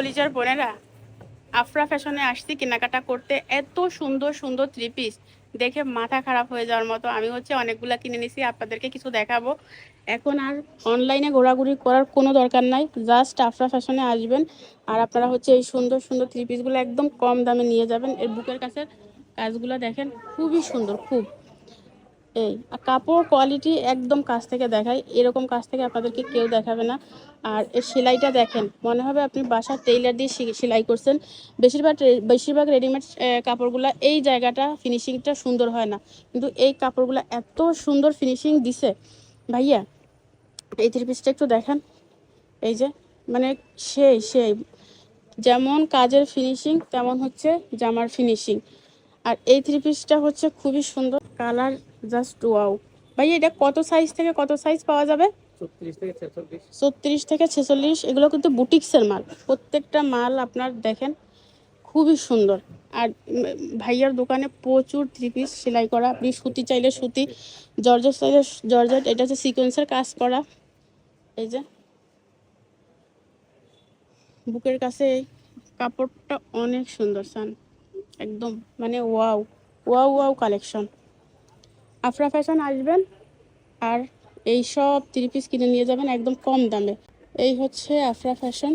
কলিজার বোনেরা, আফরা ফ্যাশনে আসছি কেনাকাটা করতে, এত সুন্দর সুন্দর থ্রি পিস দেখে মাথা খারাপ হয়ে যাওয়ার মতো। আমি হচ্ছে অনেকগুলা কিনে নিছি, আপনাদেরকে কিছু দেখাবো। এখন আর অনলাইনে ঘোরাঘুরি করার কোনো দরকার নাই। জাস্ট আফরা ফ্যাশনে আসবেন আর আপনারা হচ্ছে এই সুন্দর সুন্দর থ্রি পিসগুলো একদম কম দামে নিয়ে যাবেন। এর বুকের কাছে কাজগুলো দেখেন, খুবই সুন্দর, খুব। এই, আর কাপড় কোয়ালিটি একদম কাছ থেকে দেখায় এরকম কাছ থেকে আপনাদেরকে কেউ দেখাবে না। আর এর সেলাইটা দেখেন, মনে হবে আপনি বাসার টেইলার দিয়ে সেলাই করছেন। বেশিরভাগ বেশিরভাগ রেডিমেড কাপড়গুলো এই জায়গাটা ফিনিশিংটা সুন্দর হয় না। কিন্তু এই কাপড়গুলো এত সুন্দর ফিনিশিং দিছে। ভাইয়া, এই থ্রি পিসটা একটু দেখেন। এই যে মানে সেই সেই। যেমন কাজের ফিনিশিং তেমন হচ্ছে জামার ফিনিশিং আর এই থ্রি পিসটা হচ্ছে খুবই সুন্দর। কালার জাস্ট ওয়াও ভাই এটা কত সাইজ থেকে কত সাইজ পাওয়া যাবে? ছত্রিশ থেকে ছেচল্লিশ। এগুলো কিন্তু বুটিক্সের মাল। প্রত্যেকটা মাল আপনার দেখেন খুবই সুন্দর। আর ভাইয়ার দোকানে প্রচুর থ্রি পিস সেলাই করা। আপনি সুতি চাইলে সুতি জর্জেট চাইলে জর্জেট এটা হচ্ছে সিকোয়েন্সের কাজ করা। এই যে বুকের কাছে কাপড়টা অনেক সুন্দর সান। একদম মানে wow wow wow collection Afra fashion আসবেন আর এই সব থ্রি পিস কিনে নিয়ে যাবেন একদম কম দামে। এই হচ্ছে আফরা ফ্যাশন